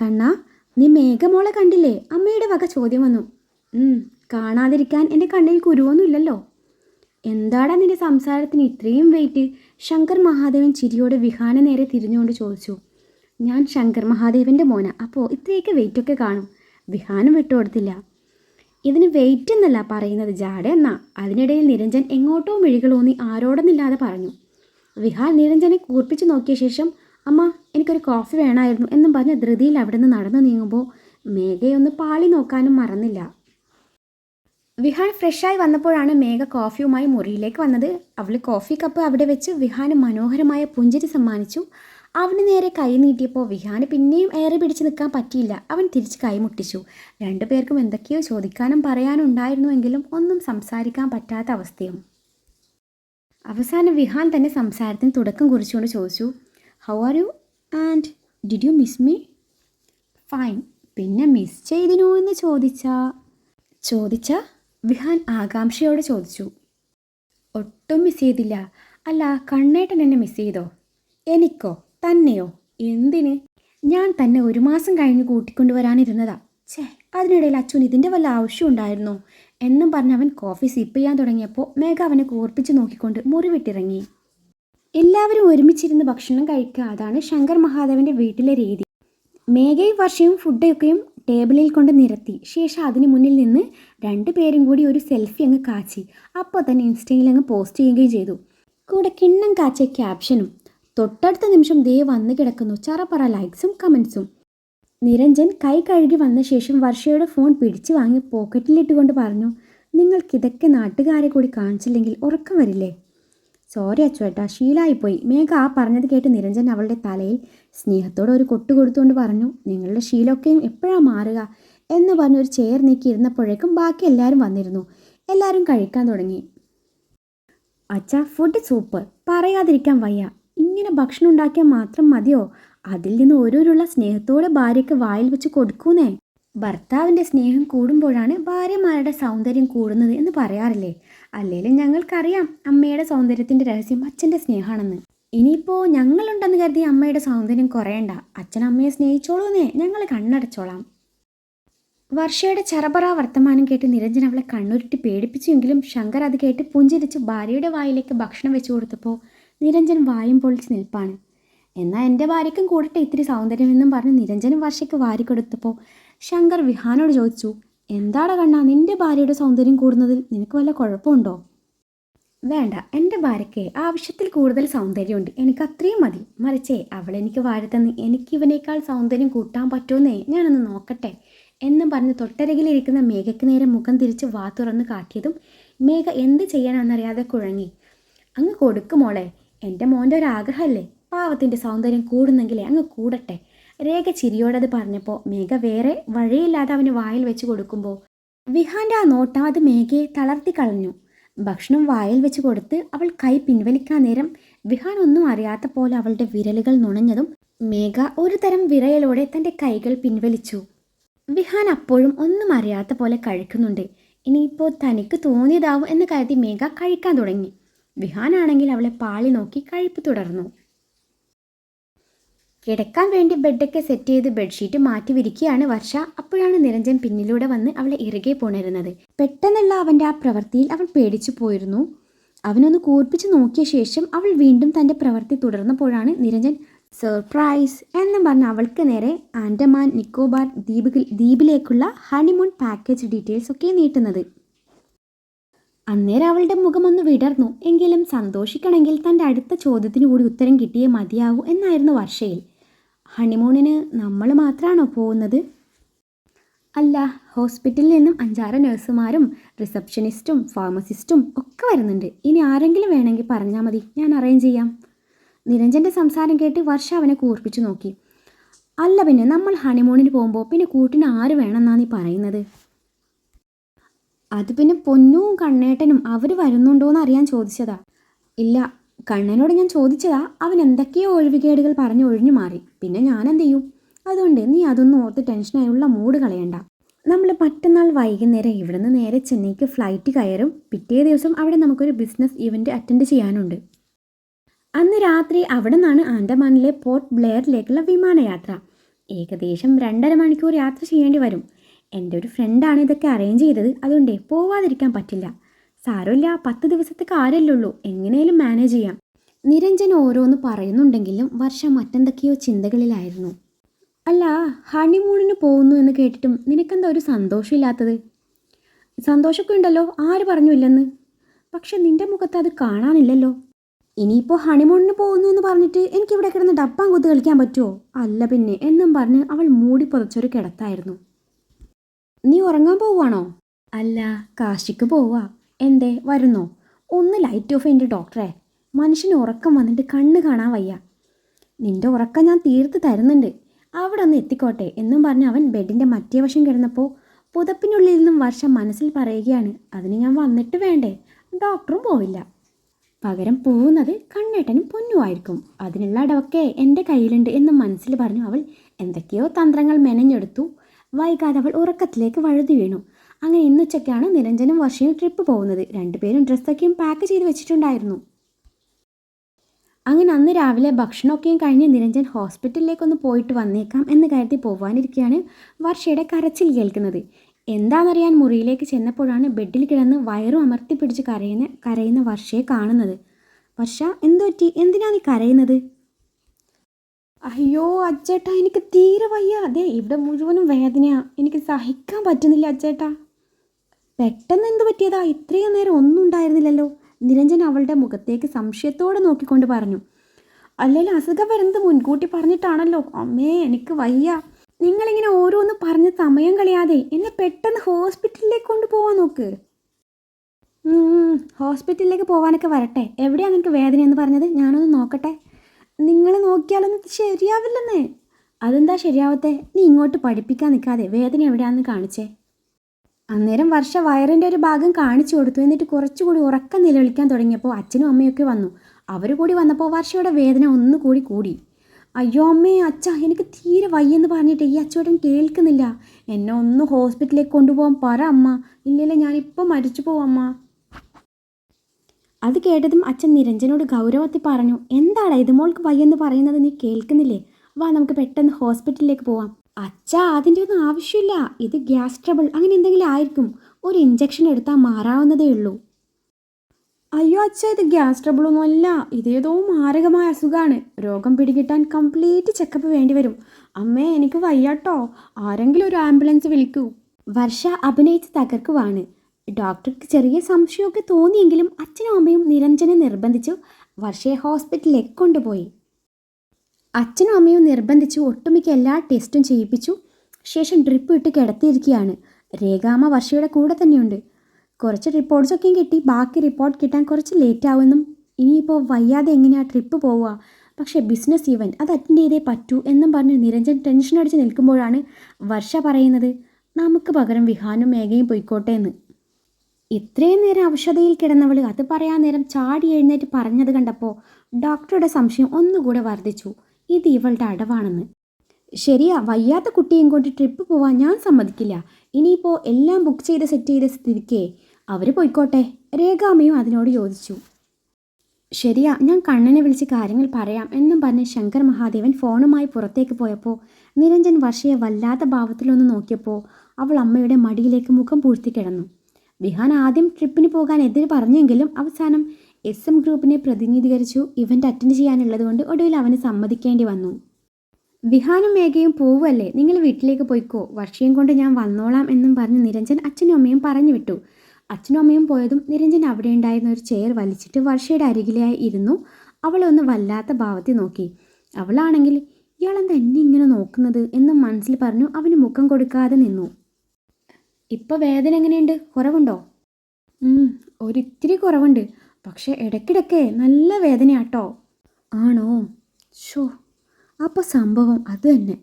കണ്ണ നീ മേഘമോളെ കണ്ടില്ലേ? അമ്മയുടെ വക ചോദ്യം വന്നു. കാണാതിരിക്കാൻ എന്റെ കണ്ണിൽ കുരുവൊന്നുമില്ലല്ലോ എന്താടാ നിന്റെ സംസാരത്തിന് ഇത്രയും വെയിറ്റ് ശങ്കർ മഹാദേവൻ ചിരിയോടെ വിഹാന നേരെ തിരിഞ്ഞുകൊണ്ട് ചോദിച്ചു. ഞാൻ ശങ്കർ മഹാദേവന്റെ മോന അപ്പോൾ ഇത്രയൊക്കെ വെയിറ്റൊക്കെ കാണും. വിഹാനം വിട്ടുകൊടുത്തില്ല. ഇതിന് വെയിറ്റ് എന്നല്ല പറയുന്നത് ജാഡ എന്നാ. അതിനിടയിൽ നിരഞ്ജൻ എങ്ങോട്ടോ മിഴികളൂന്നി ആരോടൊന്നില്ലാതെ പറഞ്ഞു. വിഹാൽ നിരഞ്ജനെ കൂർപ്പിച്ച് നോക്കിയ ശേഷം അമ്മ എനിക്കൊരു കോഫി വേണമായിരുന്നു എന്നും പറഞ്ഞ ധൃതിയിൽ അവിടെ നിന്ന് നടന്നു നീങ്ങുമ്പോൾ മേഘയൊന്ന് പാളി നോക്കാനും മറന്നില്ല. വിഹാൻ ഫ്രഷായി വന്നപ്പോഴാണ് മേഘ കോഫിയുമായി മുറിയിലേക്ക് വന്നത്. അവൾ കോഫി കപ്പ് അവിടെ വെച്ച് വിഹാന് മനോഹരമായ പുഞ്ചിരി സമ്മാനിച്ചു. അവന് നേരെ കൈ നീട്ടിയപ്പോൾ വിഹാന് പിന്നെയും ഏറെ പിടിച്ചു നിൽക്കാൻ പറ്റിയില്ല. അവൻ തിരിച്ച് കൈമുട്ടിച്ചു രണ്ടുപേർക്കും എന്തൊക്കെയോ ചോദിക്കാനും പറയാനും ഉണ്ടായിരുന്നുവെങ്കിലും ഒന്നും സംസാരിക്കാൻ പറ്റാത്ത അവസ്ഥയും. അവസാനം വിഹാൻ തന്നെ സംസാരത്തിന് തുടക്കം കുറിച്ചുകൊണ്ട് ചോദിച്ചു how are you and did you miss me fine പിന്നെ മിസ് ചെയ്തിനോ എന്ന് ചോദിച്ച? ചോദിച്ച വിഹാൻ ആകാംക്ഷയോടെ ചോദിച്ചു ഒട്ടും മിസ് ചെയ്തില്ല. അല്ല കണ്ണേട്ടൻ എന്നെ മിസ് ചെയ്തോ? എനിക്കോ? തന്നെയോ? എന്തിന്? ഞാൻ തന്നെ ഒരു മാസം കഴിഞ്ഞ് കൂട്ടിക്കൊണ്ടുവരാനിരുന്നതാ. ഛേ അതിനിടയിൽ അച്ഛൻ ഇതിന്റെ വല്ല ആവശ്യം ഉണ്ടായിരുന്നോ? എന്നും പറഞ്ഞ് അവൻ കോഫി സിപ്പ് ചെയ്യാൻ തുടങ്ങിയപ്പോൾ മേഘ അവനെ കൂർപ്പിച്ച് നോക്കിക്കൊണ്ട് മുറിവിട്ടിറങ്ങി. എല്ലാവരും ഒരുമിച്ചിരുന്ന് ഭക്ഷണം കഴിക്കുക അതാണ് ശങ്കർ മഹാദേവന്റെ വീട്ടിലെ രീതി. മേഘയും വർഷയും ഫുഡൊക്കെയും ടേബിളിൽ കൊണ്ട് നിരത്തി. ശേഷം അതിന് മുന്നിൽ നിന്ന് രണ്ടുപേരും കൂടി ഒരു സെൽഫി അങ്ങ് കാച്ചി. അപ്പോൾ തന്നെ ഇൻസ്റ്റയിൽ അങ്ങ് പോസ്റ്റ് ചെയ്യുകയും ചെയ്തു. കൂടെ കിണ്ണം കാച്ച ക്യാപ്ഷനും തൊട്ടടുത്ത നിമിഷം ദേ വന്ന് കിടക്കുന്നു. ചറപ്പറ ലൈക്സും കമൻസും നിരഞ്ജൻ കൈ കഴുകി വന്ന ശേഷം വർഷയുടെ ഫോൺ പിടിച്ചു വാങ്ങി പോക്കറ്റിലിട്ടുകൊണ്ട് പറഞ്ഞു നിങ്ങൾക്കിതൊക്കെ നാട്ടുകാരെ കൂടി കാണിച്ചില്ലെങ്കിൽ ഉറക്കം വരില്ലേ? സോറി അച്ചുവേട്ടാ ശീലായിപ്പോയി. മേഘ ആ പറഞ്ഞത് കേട്ട് നിരഞ്ജൻ അവളുടെ തലയിൽ സ്നേഹത്തോടെ ഒരു കൊട്ട് കൊടുത്തുകൊണ്ട് പറഞ്ഞു നിങ്ങളുടെ ശീലമൊക്കെയും എപ്പോഴാണ് മാറുക? എന്ന് പറഞ്ഞ് ഒരു ചെയർ നീക്കി ഇരുന്നപ്പോഴേക്കും ബാക്കി എല്ലാവരും വന്നിരുന്നു. എല്ലാവരും കഴിക്കാൻ തുടങ്ങി. അച്ഛാ ഫുഡ് സൂപ്പർ പറയാതിരിക്കാൻ വയ്യ. ഇങ്ങനെ ഭക്ഷണം ഉണ്ടാക്കിയാൽ മാത്രം മതിയോ? അതിൽ നിന്ന് ഓരോരുള്ള സ്നേഹത്തോടെ ഭാര്യയ്ക്ക് വായിൽ വെച്ച് കൊടുക്കൂന്നേ. ഭർത്താവിന്റെ സ്നേഹം കൂടുമ്പോഴാണ് ഭാര്യമാരുടെ സൗന്ദര്യം കൂടുന്നത് എന്ന് പറയാറില്ലേ? അല്ലേലും ഞങ്ങൾക്കറിയാം അമ്മയുടെ സൗന്ദര്യത്തിന്റെ രഹസ്യം അച്ഛന്റെ സ്നേഹമാണെന്ന്. ഇനിയിപ്പോൾ ഞങ്ങളുണ്ടെന്ന് കരുതി അമ്മയുടെ സൗന്ദര്യം കുറയണ്ട. അച്ഛൻ അമ്മയെ സ്നേഹിച്ചോളൂന്നേ. ഞങ്ങൾ കണ്ണടച്ചോളാം. വർഷയുടെ ചറപറ വർത്തമാനം കേട്ട് നിരഞ്ജൻ അവളെ കണ്ണുരുട്ടി പേടിപ്പിച്ചുവെങ്കിലും ശങ്കർ അത് കേട്ട് പുഞ്ചിരിച്ച് ഭാര്യയുടെ വായിലേക്ക് ഭക്ഷണം വെച്ചു കൊടുത്തപ്പോൾ നിരഞ്ജൻ വായും പൊളിച്ച് നിൽപ്പാണ്. എന്നാൽ എന്റെ ഭാര്യയ്ക്കും കൂടട്ടെ ഇത്തിരി സൗന്ദര്യമെന്നും പറഞ്ഞ് നിരഞ്ജനും വർഷയ്ക്ക് വാരി കൊടുത്തപ്പോൾ ശങ്കർ വിഹാനോട് ചോദിച്ചു എന്താടാ കണ്ണ നിന്റെ ഭാര്യയുടെ സൗന്ദര്യം കൂടുന്നതിൽ നിനക്ക് വല്ല കുഴപ്പമുണ്ടോ? വേണ്ട എന്റെ ഭാര്യയ്ക്ക് ആവശ്യത്തിൽ കൂടുതൽ സൗന്ദര്യമുണ്ട്. എനിക്ക് അത്രയും മതി. മറിച്ചേ അവൾ എനിക്ക് വാരി തന്ന് എനിക്ക് ഇവനേക്കാൾ സൗന്ദര്യം കൂട്ടാൻ പറ്റുമെന്നേ ഞാനൊന്ന് നോക്കട്ടെ എന്ന് പറഞ്ഞ് തൊട്ടരകിലിരിക്കുന്ന മേഘയ്ക്ക് നേരെ മുഖം തിരിച്ച് വാ തുറന്ന് കാട്ടിയതും മേഘ എന്ത് ചെയ്യാനാണെന്നറിയാതെ കുഴങ്ങി. അങ്ങ് കൊടുക്ക് മോളെ എന്റെ മോന്റെ ഒരാഗ്രഹമല്ലേ പാവത്തിന്റെ സൗന്ദര്യം കൂടുന്നെങ്കിലേ അങ്ങ് കൂടട്ടെ. രേഖ ചിരിയോടെ അത് പറഞ്ഞപ്പോൾ മേഘ വേറെ വഴിയില്ലാതെ അവന് വായിൽ വെച്ച് കൊടുക്കുമ്പോൾ വിഹാന്റെ ആ നോട്ടം അത് മേഘയെ തളർത്തി കളഞ്ഞു. ഭക്ഷണം വായിൽ വെച്ച് കൊടുത്ത് അവൾ കൈ പിൻവലിക്കാൻ നേരം വിഹാൻ ഒന്നും അറിയാത്ത പോലെ അവളുടെ വിരലുകൾ നുണഞ്ഞതും മേഘ ഒരു തരം വിറയലോടെ തന്റെ കൈകൾ പിൻവലിച്ചു. വിഹാൻ അപ്പോഴും ഒന്നും അറിയാത്ത പോലെ കഴിക്കുന്നുണ്ട്. ഇനിയിപ്പോൾ തനിക്ക് തോന്നിയതാവും എന്ന് കരുതി മേഘ കഴിക്കാൻ തുടങ്ങി. വിഹാനാണെങ്കിൽ അവളെ പാളി നോക്കി കഴിപ്പ് തുടർന്നു. കിടക്കാൻ വേണ്ടി ബെഡൊക്കെ സെറ്റ് ചെയ്ത് ബെഡ്ഷീറ്റ് മാറ്റി വിരിക്കുകയാണ് വർഷ. അപ്പോഴാണ് നിരഞ്ജൻ പിന്നിലൂടെ വന്ന് അവളെ ഇറുകെ പുണരുന്നത്. പെട്ടെന്നുള്ള അവന്റെ ആ പ്രവൃത്തിയിൽ അവൾ പേടിച്ചു പോയിരുന്നു. അവനൊന്ന് കൂർപ്പിച്ച് നോക്കിയ ശേഷം അവൾ വീണ്ടും തന്റെ പ്രവൃത്തി തുടർന്നപ്പോഴാണ് നിരഞ്ജൻ സർപ്രൈസ് എന്ന് പറഞ്ഞ് അവൾക്ക് നേരെ ആൻഡമാൻ നിക്കോബാർ ദ്വീപ് ദ്വീപിലേക്കുള്ള ഹണിമൂൺ പാക്കേജ് ഡീറ്റെയിൽസ് ഒക്കെ നീട്ടുന്നത്. അന്നേരം അവളുടെ മുഖമൊന്ന് വിടർന്നു. എങ്കിലും സന്തോഷിക്കണമെങ്കിൽ തന്റെ അടുത്ത ചോദ്യത്തിന് കൂടി ഉത്തരം കിട്ടിയേ മതിയാവൂ എന്നായിരുന്നു വർഷയിൽ. ഹണിമൂണിന് നമ്മൾ മാത്രമാണോ പോകുന്നത്? അല്ല ഹോസ്പിറ്റലിൽ നിന്നും അഞ്ചാറ് നഴ്സുമാരും റിസപ്ഷനിസ്റ്റും ഫാർമസിസ്റ്റും ഒക്കെ വരുന്നുണ്ട്. ഇനി ആരെങ്കിലും വേണമെങ്കിൽ പറഞ്ഞാൽ മതി. ഞാൻ അറേഞ്ച് ചെയ്യാം. നിരഞ്ജന്റെ സംസാരം കേട്ട് വർഷ അവനെ കൂർപ്പിച്ചു നോക്കി. അല്ല പിന്നെ നമ്മൾ ഹണിമൂണിന് പോകുമ്പോൾ പിന്നെ കൂട്ടിന് ആര് വേണമെന്നാണ് നീ പറയുന്നത്? അത് പിന്നെ പൊന്നും കണ്ണേട്ടനും അവർ വരുന്നുണ്ടോ എന്ന് അറിയാൻ ചോദിച്ചതാ. ഇല്ല കണ്ണനോട് ഞാൻ ചോദിച്ചതാ അവൻ എന്തൊക്കെയോ ഒഴിവുകേടുകൾ പറഞ്ഞ് ഒഴിഞ്ഞു മാറി. പിന്നെ ഞാൻ എന്ത് ചെയ്യും? അതുകൊണ്ട് നീ അതൊന്നും ഓർത്ത് ടെൻഷനായുള്ള മൂഡ് കളയണ്ട. നമ്മൾ മറ്റന്നാൾ വൈകുന്നേരം ഇവിടുന്ന് നേരെ ചെന്നൈക്ക് ഫ്ലൈറ്റ് കയറും. പിറ്റേ ദിവസം അവിടെ നമുക്കൊരു ബിസിനസ് ഇവന്റ് അറ്റൻഡ് ചെയ്യാനുണ്ട്. അന്ന് രാത്രി അവിടെ നിന്നാണ് ആൻഡമാനിലെ പോർട്ട് ബ്ലെയറിലേക്കുള്ള വിമാനയാത്ര. ഏകദേശം രണ്ടര മണിക്കൂർ യാത്ര ചെയ്യേണ്ടി വരും. എന്റെ ഒരു ഫ്രണ്ടാണ് ഇതൊക്കെ അറേഞ്ച് ചെയ്തത്. അതുകൊണ്ടേ പോവാതിരിക്കാൻ പറ്റില്ല. സാരമില്ല പത്ത് ദിവസത്തെ കാര്യമല്ലുള്ളൂ എങ്ങനെയും മാനേജ് ചെയ്യാം. നിരഞ്ജൻ ഓരോന്ന് പറയുന്നുണ്ടെങ്കിലും വർഷ മറ്റെന്തൊക്കെയോ ചിന്തകളിലായിരുന്നു. അല്ല ഹണിമൂണിന് പോകുന്നു എന്ന് കേട്ടിട്ടും നിനക്കെന്താ ഒരു സന്തോഷമില്ലാത്തത്? സന്തോഷമൊക്കെ ഉണ്ടല്ലോ ആര് പറഞ്ഞു ഇല്ലെന്ന്? പക്ഷെ നിന്റെ മുഖത്ത് അത് കാണാനില്ലല്ലോ. ഇനിയിപ്പോൾ ഹണിമൂണിന് പോകുന്നു എന്ന് പറഞ്ഞിട്ട് എനിക്കിവിടെ കിടന്ന് ഡപ്പാൻ കുത്ത് കളിക്കാൻ പറ്റുമോ അല്ല പിന്നെ എന്നും പറഞ്ഞ് അവൾ മൂടി പുതച്ചൊരു കിടത്തായിരുന്നു. നീ ഉറങ്ങാൻ പോവാണോ? അല്ല കാശിക്ക് പോവാ. എന്തേ വരുന്നോ? ഒന്ന് ലൈറ്റ് ഓഫ് എന്റെ ഡോക്ടറെ മനുഷ്യന് ഉറക്കം വന്നിട്ട് കണ്ണ് കാണാൻ വയ്യ. നിന്റെ ഉറക്കം ഞാൻ തീർത്ത് തരുന്നുണ്ട്. അവിടെ ഒന്ന് എത്തിക്കോട്ടെ എന്നും പറഞ്ഞ് അവൻ ബെഡിന്റെ മറ്റേ വശം കിടന്നപ്പോൾ പുതപ്പിനുള്ളിൽ നിന്നും വർഷം മനസ്സിൽ പറയുകയാണ് അതിന് ഞാൻ വന്നിട്ട് വേണ്ടേ? ഡോക്ടറും പോവില്ല. പകരം പോകുന്നത് കണ്ണേട്ടനും പൊന്നുമായിരിക്കും അതിനുള്ള അടവൊക്കെ എന്റെ കയ്യിലുണ്ട് എന്നും മനസ്സിൽ പറഞ്ഞു അവൾ എന്തൊക്കെയോ തന്ത്രങ്ങൾ മെനഞ്ഞെടുത്തു. വൈകാതെ അവൾ ഉറക്കത്തിലേക്ക് വഴുതി വീണു. അങ്ങനെ ഇന്നുച്ചയ്ക്കാണ് നിരഞ്ജനും വർഷയും ട്രിപ്പ് പോകുന്നത്. രണ്ടുപേരും ഡ്രസ്സൊക്കെയും പാക്ക് ചെയ്ത് വെച്ചിട്ടുണ്ടായിരുന്നു. അങ്ങനെ അന്ന് രാവിലെ ഭക്ഷണമൊക്കെയും കഴിഞ്ഞ് നിരഞ്ജൻ ഹോസ്പിറ്റലിലേക്കൊന്ന് പോയിട്ട് വന്നേക്കാം എന്ന് കരുതി പോവാനിരിക്കുകയാണ് വർഷയുടെ കരച്ചിൽ കേൾക്കുന്നത്. എന്താണെന്നറിയാൻ മുറിയിലേക്ക് ചെന്നപ്പോഴാണ് ബെഡിൽ കിടന്ന് വയറും അമർത്തി പിടിച്ച് കരയുന്ന കരയുന്ന വർഷയെ കാണുന്നത്. വർഷ എന്തു പറ്റി എന്തിനാ നീ കരയുന്നത്? അയ്യോ അച്ചേട്ടാ എനിക്ക് തീരെ വയ്യ. അതെ ഇവിടെ മുഴുവനും വേദനയാണ് എനിക്ക് സഹിക്കാൻ പറ്റുന്നില്ല അച്ചേട്ടാ പെട്ടെന്ന് എന്ത് പറ്റിയതാ? ഇത്രയും നേരം ഒന്നും ഉണ്ടായിരുന്നില്ലല്ലോ. നിരഞ്ജൻ അവളുടെ മുഖത്തേക്ക് സംശയത്തോടെ നോക്കിക്കൊണ്ട് പറഞ്ഞു. അല്ലെങ്കിൽ അസുഖം വരുന്നത് മുൻകൂട്ടി പറഞ്ഞിട്ടാണല്ലോ. അമ്മേ എനിക്ക് വയ്യ. നിങ്ങളിങ്ങനെ ഓരോന്ന് പറഞ്ഞ് സമയം കളയാതെ എന്നെ പെട്ടെന്ന് ഹോസ്പിറ്റലിലേക്ക് കൊണ്ടുപോവാൻ നോക്ക്. ഹോസ്പിറ്റലിലേക്ക് പോകാനൊക്കെ വരട്ടെ. എവിടെയാണ് നിനക്ക് വേദന എന്ന് പറഞ്ഞത്? ഞാനൊന്ന് നോക്കട്ടെ. നിങ്ങൾ നോക്കിയാലൊന്നും ശരിയാവില്ലെന്നേ. അതെന്താ ശരിയാവത്തെ? നീ ഇങ്ങോട്ട് പഠിപ്പിക്കാൻ നിൽക്കാതെ വേദന എവിടെയാണെന്ന് കാണിച്ചേ. അന്നേരം വർഷ വയറിന്റെ ഒരു ഭാഗം കാണിച്ചു കൊടുത്തു. എന്നിട്ട് കുറച്ചുകൂടി ഉറക്കം നിലവിളിക്കാൻ തുടങ്ങിയപ്പോൾ അച്ഛനും അമ്മയൊക്കെ വന്നു. അവർ കൂടി വന്നപ്പോൾ വർഷയുടെ വേദന ഒന്നുകൂടി കൂടി അയ്യോ അമ്മേ അച്ഛ എനിക്ക് തീരെ വയ്യെന്ന് പറഞ്ഞിട്ട് ഈ അച്ചോട്ടൻ കേൾക്കുന്നില്ല. എന്നെ ഒന്ന് ഹോസ്പിറ്റലിലേക്ക് കൊണ്ടുപോകാൻ പറ അമ്മ. ഇല്ലല്ലേ ഞാനിപ്പോൾ മരിച്ചു പോവാം അമ്മ. അത് കേട്ടതും അച്ഛൻ നിരഞ്ജനോട് ഗൗരവത്തിൽ പറഞ്ഞു എന്താടാ ഇത്? മോൾക്ക് വയ്യെന്ന് പറയുന്നത് നീ കേൾക്കുന്നില്ലേ? വാ നമുക്ക് പെട്ടെന്ന് ഹോസ്പിറ്റലിലേക്ക് പോവാം. അച്ഛ അതിന്റെ ഒന്നും ആവശ്യമില്ല. ഇത് ഗ്യാസ് ട്രബിൾ. അങ്ങനെ എന്തെങ്കിലും ആയിരിക്കും. ഒരു ഇഞ്ചക്ഷൻ എടുത്താൽ മാറാവുന്നതേ ഉള്ളൂ. അയ്യോ അച്ഛ ഇത് ഗ്യാസ് ട്രബിൾ ഒന്നുമല്ല ഇതേതോ മാരകമായ അസുഖമാണ് രോഗം പിടികിട്ടാൻ കംപ്ലീറ്റ് ചെക്കപ്പ് വേണ്ടി വരും. അമ്മേ എനിക്ക് വയ്യാട്ടോ. ആരെങ്കിലും ഒരു ആംബുലൻസ് വിളിക്കൂ. വർഷ അഭിനയിച്ച് തകർക്കുവാണ്. ഡോക്ടർക്ക് ചെറിയ സംശയമൊക്കെ തോന്നിയെങ്കിലും അച്ഛനും അമ്മയും നിരഞ്ജനെ നിർബന്ധിച്ചു വർഷയെ ഹോസ്പിറ്റലിലേക്ക് കൊണ്ടുപോയി. അച്ഛനും അമ്മയും നിർബന്ധിച്ചു ഒട്ടുമിക്ക എല്ലാ ടെസ്റ്റും ചെയ്യിപ്പിച്ചു. ശേഷം ഡ്രിപ്പ് ഇട്ട് കിടത്തിയിരിക്കുകയാണ്. രേഖാമ്മ വർഷയുടെ കൂടെ തന്നെയുണ്ട്. കുറച്ച് റിപ്പോർട്ട്സൊക്കെയും കിട്ടി. ബാക്കി റിപ്പോർട്ട് കിട്ടാൻ കുറച്ച് ലേറ്റ് ആവുമെന്നും ഇനിയിപ്പോൾ വയ്യാതെ എങ്ങനെയാണ് ട്രിപ്പ് പോവുക? പക്ഷേ ബിസിനസ് ഇവന്റ് അത് അറ്റൻഡ് ചെയ്തേ പറ്റൂ എന്നും പറഞ്ഞ് നിരഞ്ജൻ ടെൻഷൻ അടിച്ച് നിൽക്കുമ്പോഴാണ് വർഷ പറയുന്നത് നമുക്ക് പകരം വിഹാനും മേഘയും പോയിക്കോട്ടെ എന്ന്. ഇത്രയും നേരം ഔഷധയിൽ കിടന്നവൾ അത് പറയാൻ നേരം ചാടി എഴുന്നേറ്റ് പറഞ്ഞത് കണ്ടപ്പോൾ ഡോക്ടറുടെ സംശയം ഒന്നുകൂടെ വർദ്ധിച്ചു. ഇത് ഇവളുടെ അടവാണെന്ന്. ശരിയാ വയ്യാത്ത കുട്ടിയും കൊണ്ട് ട്രിപ്പ് പോവാൻ ഞാൻ സമ്മതിക്കില്ല. ഇനിയിപ്പോൾ എല്ലാം ബുക്ക് ചെയ്ത് സെറ്റ് ചെയ്ത സ്ഥിതിക്കേ അവർ പോയിക്കോട്ടെ. രേഖാമ്മയും അതിനോട് യോജിച്ചു. ശരിയാ ഞാൻ കണ്ണനെ വിളിച്ച് കാര്യങ്ങൾ പറയാം എന്നും പറഞ്ഞ് ശങ്കർ മഹാദേവൻ ഫോണുമായി പുറത്തേക്ക് പോയപ്പോൾ നിരഞ്ജൻ വർഷയെ വല്ലാത്ത ഭാവത്തിലൊന്ന് നോക്കിയപ്പോൾ അവൾ അമ്മയുടെ മടിയിലേക്ക് മുഖം പൂഴ്ത്തി കിടന്നു. വിഹാൻ ആദ്യം ട്രിപ്പിന് പോകാൻ എതിര് പറഞ്ഞെങ്കിലും അവസാനം എസ് എം ഗ്രൂപ്പിനെ പ്രതിനിധീകരിച്ചു ഇവന്റ് അറ്റൻഡ് ചെയ്യാനുള്ളത് കൊണ്ട് ഒടുവിൽ അവന് സമ്മതിക്കേണ്ടി വന്നു. വിഹാനും മേഘയും പോവുമല്ലേ നിങ്ങൾ വീട്ടിലേക്ക് പോയിക്കോ. വർഷയും കൊണ്ട് ഞാൻ വന്നോളാം എന്നും പറഞ്ഞ് നിരഞ്ജൻ അച്ഛനും അമ്മയും പറഞ്ഞു വിട്ടു. അച്ഛനും അമ്മയും പോയതും നിരഞ്ജൻ അവിടെ ഉണ്ടായിരുന്ന ഒരു ചെയർ വലിച്ചിട്ട് വർഷയുടെ അരികിലായി ഇരുന്നു. അവളൊന്ന് വല്ലാത്ത ഭാവത്തിൽ നോക്കി. അവളാണെങ്കിൽ ഇയാളെന്താ എന്നെ ഇങ്ങനെ നോക്കുന്നത്? എന്ന് മനസ്സിൽ പറഞ്ഞു അവന് മുഖം കൊടുക്കാതെ നിന്നു. ഇപ്പൊ വേദന എങ്ങനെയുണ്ട്? കുറവുണ്ടോ? ഒരിത്തിരി കുറവുണ്ട്. പക്ഷെ ഇടയ്ക്കിടയ്ക്ക് നല്ല വേദനയാട്ടോ. ആണോ? ഷോ അപ്പോൾ സംഭവം അത് തന്നെ.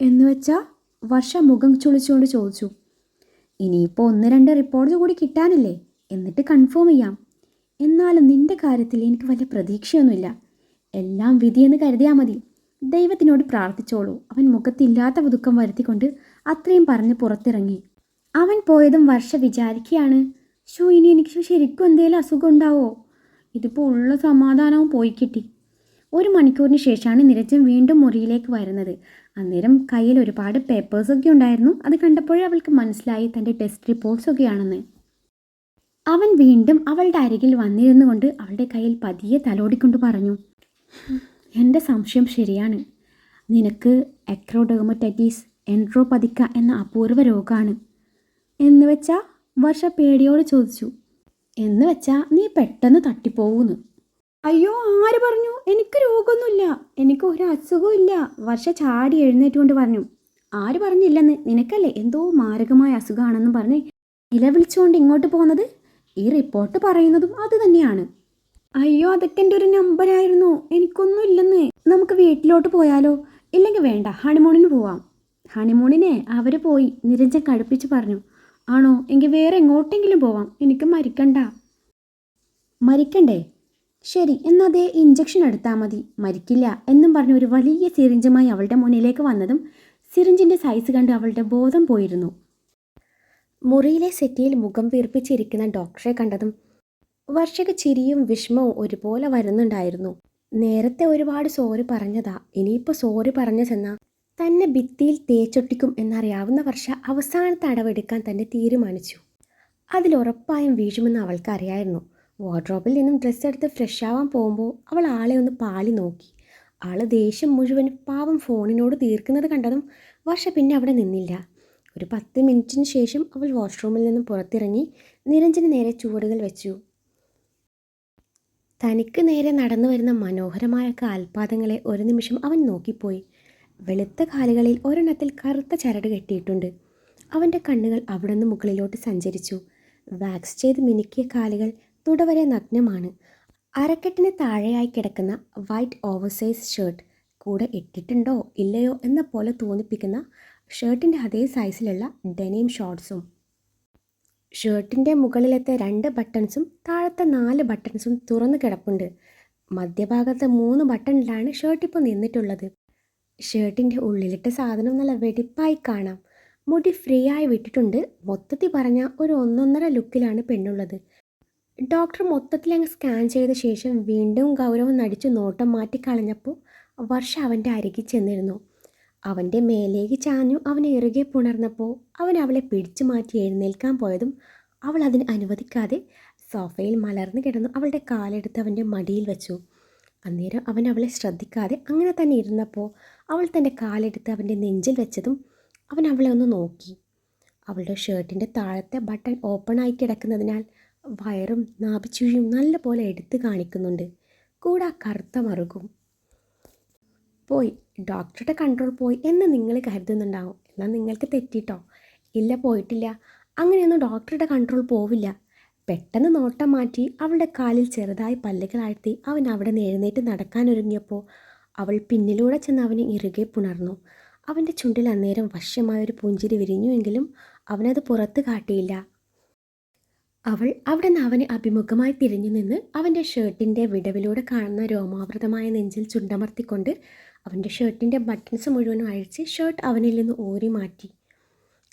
എന്ന് വെച്ചാൽ വർഷ മുഖം ചുളിച്ചുകൊണ്ട് ചോദിച്ചു. ഇനിയിപ്പോൾ ഒന്ന് രണ്ട് റിപ്പോർട്ട് കൂടി കിട്ടാനില്ലേ? എന്നിട്ട് കൺഫേം ചെയ്യാം. എന്നാലും നിന്റെ കാര്യത്തിൽ എനിക്ക് വലിയ പ്രതീക്ഷയൊന്നുമില്ല. എല്ലാം വിധിയെന്ന് കരുതിയാൽ മതി. ദൈവത്തിനോട് പ്രാർത്ഥിച്ചോളൂ. അവൻ മുഖത്തില്ലാത്ത ദുഃഖം വരുത്തിക്കൊണ്ട് അത്രയും പറഞ്ഞ് പുറത്തിറങ്ങി. അവൻ പോയതും വർഷ വിചാരിക്കുകയാണ്. ഷോ ഇനി എനിക്ക് ശരിക്കും എന്തെങ്കിലും അസുഖം ഉണ്ടാവോ ഇതിപ്പോൾ ഉള്ള സമാധാനവും പോയി കിട്ടി. ഒരു മണിക്കൂറിന് ശേഷമാണ് നിരഞ്ജൻ വീണ്ടും മുറിയിലേക്ക് വരുന്നത്. അന്നേരം കയ്യിൽ ഒരുപാട് പേപ്പേഴ്സൊക്കെ ഉണ്ടായിരുന്നു. അത് കണ്ടപ്പോഴേ അവൾക്ക് മനസ്സിലായി തന്റെ ടെസ്റ്റ് റിപ്പോർട്ട്സൊക്കെയാണെന്ന് അവൻ വീണ്ടും അവളുടെ അരികിൽ വന്നിരുന്നു കൊണ്ട് അവളുടെ കയ്യിൽ പതിയെ തലോടിക്കൊണ്ട് പറഞ്ഞു എന്റെ സംശയം ശരിയാണ്. നിനക്ക് എക്രോഡോമറ്റൈറ്റീസ് എൻട്രോപതിക്ക എന്ന അപൂർവ രോഗമാണ് എന്ന് വെച്ചാൽ വർഷ പേടിയോട് ചോദിച്ചു. എന്ന് വെച്ചാൽ നീ പെട്ടെന്ന് തട്ടിപ്പോകൂന്ന്. അയ്യോ ആര് പറഞ്ഞു? എനിക്ക് രോഗമൊന്നുമില്ല. എനിക്ക് ഒരു അസുഖവും ഇല്ല വർഷ ചാടി എഴുന്നേറ്റുകൊണ്ട് പറഞ്ഞു. ആര് പറഞ്ഞില്ലെന്ന് നിനക്കല്ലേ എന്തോ മാരകമായ അസുഖമാണെന്ന് പറഞ്ഞ് നിലവിളിച്ചുകൊണ്ട് ഇങ്ങോട്ട് പോകുന്നത് ഈ റിപ്പോർട്ട് പറയുന്നതും അത് തന്നെയാണ്. അയ്യോ അതൊക്കെ എന്റെ ഒരു നമ്പറായിരുന്നു എനിക്കൊന്നും ഇല്ലെന്ന് നമുക്ക് വീട്ടിലോട്ട് പോയാലോ? ഇല്ലെങ്കിൽ വേണ്ട ഹണിമൂണിന് പോവാം. ഹണിമൂണിനെ അവർ പോയി നിരഞ്ജൻ കടുപ്പിച്ച് പറഞ്ഞു. ആണോ? എങ്കിൽ വേറെ എങ്ങോട്ടെങ്കിലും പോവാം. എനിക്ക് മരിക്കണ്ട. മരിക്കണ്ടേ? ശരി എന്നാൽ അതേ ഇഞ്ചക്ഷൻ എടുത്താൽ മതി. മരിക്കില്ല എന്നും പറഞ്ഞ് ഒരു വലിയ സിറിഞ്ചുമായി അവളുടെ മുന്നിലേക്ക് വന്നതും സിറിഞ്ചിന്റെ സൈസ് കണ്ട് അവളുടെ ബോധം പോയിരുന്നു. മുറിയിലെ സെറ്റിയിൽ മുഖം വീർപ്പിച്ചിരിക്കുന്ന ഡോക്ടറെ കണ്ടതും വർഷക ചിരിയും വിഷമവും ഒരുപോലെ വരുന്നുണ്ടായിരുന്നു. നേരത്തെ ഒരുപാട് സോറി പറഞ്ഞതാ. ഇനിയിപ്പോൾ സോറി പറഞ്ഞു ചെന്നാ തന്നെ ഭിത്തിയിൽ തേച്ചൊട്ടിക്കും എന്നറിയാവുന്ന വർഷ അവസാനത്തെ അടവെടുക്കാൻ തന്നെ തീരുമാനിച്ചു. അതിലുറപ്പായും വീഴുമെന്ന് അവൾക്കറിയായിരുന്നു. വാർഡ്രോബിൽ നിന്നും ഡ്രസ്സ് എടുത്ത് ഫ്രഷ് ആവാൻ പോകുമ്പോൾ അവൾ ആളെ ഒന്ന് പാളി നോക്കി. ആൾ ദേഷ്യം മുഴുവൻ പാവം ഫോണിനോട് തീർക്കുന്നത് കണ്ടതും വർഷ പിന്നെ അവിടെ നിന്നില്ല. ഒരു പത്ത് മിനിറ്റിന് ശേഷം അവൾ വാഷ്റൂമിൽ നിന്നും പുറത്തിറങ്ങി നിരഞ്ജന് നേരെ ചുവടുകൾ വെച്ചു. തനിക്ക് നേരെ നടന്നു വരുന്ന മനോഹരമായ കാൽപാദങ്ങളെ ഒരു നിമിഷം അവൻ നോക്കിപ്പോയി. വെളുത്ത കാലുകളിൽ ഒരെണ്ണത്തിൽ കറുത്ത ചരട് കെട്ടിയിട്ടുണ്ട്. അവന്റെ കണ്ണുകൾ അവിടെ നിന്ന് മുകളിലോട്ട് സഞ്ചരിച്ചു. വാക്സ് ചെയ്ത് മിനുക്കിയ കാലുകൾ തുടവരെ നഗ്നമാണ്. അരക്കെട്ടിന് താഴെയായി കിടക്കുന്ന വൈറ്റ് ഓവർസൈസ് ഷർട്ട് കൂടെ ഇട്ടിട്ടുണ്ടോ ഇല്ലയോ എന്ന പോലെ തോന്നിപ്പിക്കുന്ന ഷർട്ടിന്റെ അതേ സൈസിലുള്ള ഡെനിം ഷോർട്ട്സും ഷർട്ടിന്റെ മുകളിലത്തെ രണ്ട് ബട്ടൺസും താഴത്തെ നാല് ബട്ടൺസും തുറന്നു കിടപ്പുണ്ട്. മധ്യഭാഗത്തെ മൂന്ന് ബട്ടണിലാണ് ഷർട്ട് ഇപ്പോൾ നിന്നിട്ടുള്ളത്. ഷർട്ടിന്റെ ഉള്ളിലിട്ട സാധനം നല്ല വെടിപ്പായി കാണാം. മുടി ഫ്രീ ആയി വിട്ടിട്ടുണ്ട്. മൊത്തത്തിൽ പറഞ്ഞ ഒരു ഒന്നൊന്നര ലുക്കിലാണ് പെണ്ണുള്ളത്. ഡോക്ടർ മൊത്തത്തിൽ അങ്ങ് സ്കാൻ ചെയ്ത ശേഷം വീണ്ടും ഗൗരവം നടിച്ച് നോട്ടം മാറ്റിക്കളഞ്ഞപ്പോൾ വർഷ അവന്റെ അരികിൽ ചെന്നിരുന്നു. അവന്റെ മേലേക്ക് ചാഞ്ഞു അവനെ ഇറുകെ പുണർന്നപ്പോൾ അവൻ അവളെ പിടിച്ചു മാറ്റി എഴുന്നേൽക്കാൻ പോയതും അവൾ അതിന് അനുവദിക്കാതെ സോഫയിൽ മലർന്നു കിടന്നു അവളുടെ കാലെടുത്ത് അവന്റെ മടിയിൽ വെച്ചു. അന്നേരം അവൻ അവളെ ശ്രദ്ധിക്കാതെ അങ്ങനെ തന്നെ ഇരുന്നപ്പോൾ അവൾ തന്റെ കാലെടുത്ത് അവന്റെ നെഞ്ചിൽ വെച്ചതും അവൻ അവളെ ഒന്ന് നോക്കി. അവളുടെ ഷർട്ടിന്റെ താഴത്തെ ബട്ടൺ ഓപ്പണായി കിടക്കുന്നതിനാൽ വയറും നാഭിച്ചുഴിയും നല്ല പോലെ എടുത്തു കാണിക്കുന്നുണ്ട്. കൂടെ ആ കറുത്ത മറുകും. പോയി ഡോക്ടറുടെ കൺട്രോൾ പോയി എന്ന് നിങ്ങൾ കരുതുന്നുണ്ടാവും. എന്നാൽ നിങ്ങൾക്ക് തെറ്റിട്ടോ? ഇല്ല പോയിട്ടില്ല. അങ്ങനെയൊന്നും ഡോക്ടറുടെ കൺട്രോൾ പോവില്ല. പെട്ടെന്ന് നോട്ടം മാറ്റി അവളുടെ കാലിൽ ചെറുതായി പല്ലുകളാഴ്ത്തി അവൻ അവിടെ നിന്ന് എഴുന്നേറ്റ് നടക്കാനൊരുങ്ങിയപ്പോൾ അവൾ പിന്നിലൂടെ ചെന്ന് അവനെ ഇറുകെ പുണർന്നു. അവന്റെ ചുണ്ടിൽ അന്നേരം വശ്യമായൊരു പുഞ്ചിരി വിരിഞ്ഞുവെങ്കിലും അവനത് പുറത്ത് കാട്ടിയില്ല. അവൾ അവിടെ നിന്ന് അവനെ അഭിമുഖമായി തിരിഞ്ഞു നിന്ന് അവന്റെ ഷർട്ടിന്റെ വിടവിലൂടെ കാണുന്ന രോമാവൃതമായ നെഞ്ചിൽ ചുണ്ടമർത്തിക്കൊണ്ട് അവന്റെ ഷർട്ടിന്റെ ബട്ടൺസ് മുഴുവനും അഴിച്ച് ഷർട്ട് അവനിൽ നിന്ന് ഊരി മാറ്റി.